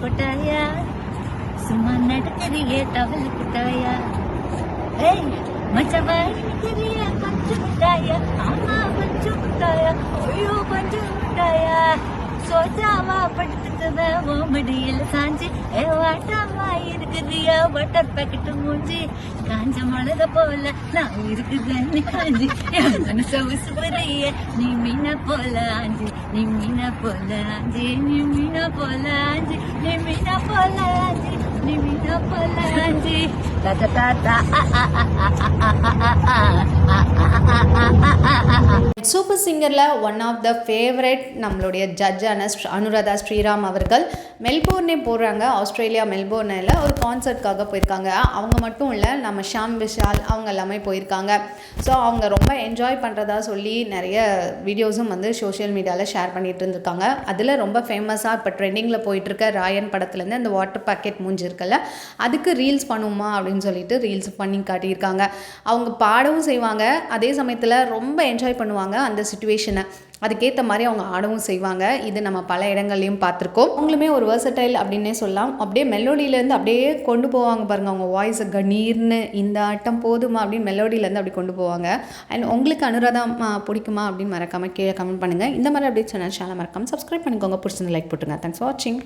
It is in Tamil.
கொட்டாயா சும்மா நடக்கிறியே தவள கொட்டாயா ஏய் மச்சவா இருக்கிறிய பஞ்சு மிட்டாயா ஆமா பஞ்சு மிட்டாயா ஐயோ பஞ்சு மிட்டாயா சோஜாவா படுத்துக்குவேன் ஓ மடியில் சாஞ்சி ஏ வாட்டாமா இருக்குதியா வாட்டர் பேக்கெட்டு மூஞ்சி காஞ்ச மிளக போல நான் இருக்குதுன்னு காஞ்சி என் மனச உசுப்புறைய நீ மீன போல ஆஞ்சி நீ மீன போல ஆஞ்சி நீ மீன போல ஆஞ்சி நீ Palaji, Nimita Palaji, ta ta ta ta, ah ah ah ah ah ah ah ah ah ah ah ah ah ah ah super சிங்கரில் one of the favourite நம்மளுடைய ஜட்ஜான அனுராதா ஸ்ரீராம் அவர்கள் மெல்போர்னே போடுறாங்க ஆஸ்திரேலியா மெல்போர்னில் ஒரு கான்சர்ட்காக போயிருக்காங்க. அவங்க மட்டும் இல்லை நம்ம ஷாம் விஷால் அவங்க எல்லாமே போயிருக்காங்க. ஸோ அவங்க ரொம்ப என்ஜாய் பண்ணுறதா சொல்லி நிறைய வீடியோஸும் வந்து சோஷியல் மீடியாவில் ஷேர் பண்ணிகிட்டு இருந்திருக்காங்க. அதில் ரொம்ப ஃபேமஸாக இப்போ ட்ரெண்டிங்கில் போயிட்டுருக்க ராயன் படத்துலேருந்து அந்த வாட்டர் பாக்கெட் மூஞ்சி இருக்குல்ல அதுக்கு ரீல்ஸ் பண்ணுமா அப்படின்னு சொல்லிட்டு ரீல்ஸ் பண்ணி காட்டியிருக்காங்க. அவங்க பாடவும் செய்வாங்க. அதே சமயத்தில் ரொம்ப என்ஜாய் பண்ணுவாங்க. அந்த சுச்சுவேஷனை அதுக்கேற்ற மாதிரி அவங்க ஆடவும் செய்வாங்க. இது நம்ம பல இடங்கள்லையும் பார்த்துருக்கோம். அவங்களுமே ஒரு versatile அப்படின்னே சொல்லலாம். அப்படியே மெலோடியிலேருந்து அப்படியே கொண்டு போவாங்க பாருங்கள் அவங்க வாய்ஸை கணீர்னு இந்த ஆட்டம் போதுமா? அப்படின்னு மெலோடியிலேருந்து அப்படி கொண்டு போவாங்க. அண்ட் உங்களுக்கு அனுராதா பிடிக்குமா அப்படின்னு மறக்காமல் கீழே கமெண்ட் பண்ணுங்கள் இந்த மாதிரி அப்படியே சேனல் சேனல் மறக்காமல் சப்ஸ்கிரைப் பண்ணிக்கோங்க. பிடிச்சிருந்து லைக் போட்டுங்க தேங்க்ஸ் ஃபார் வாட்சிங்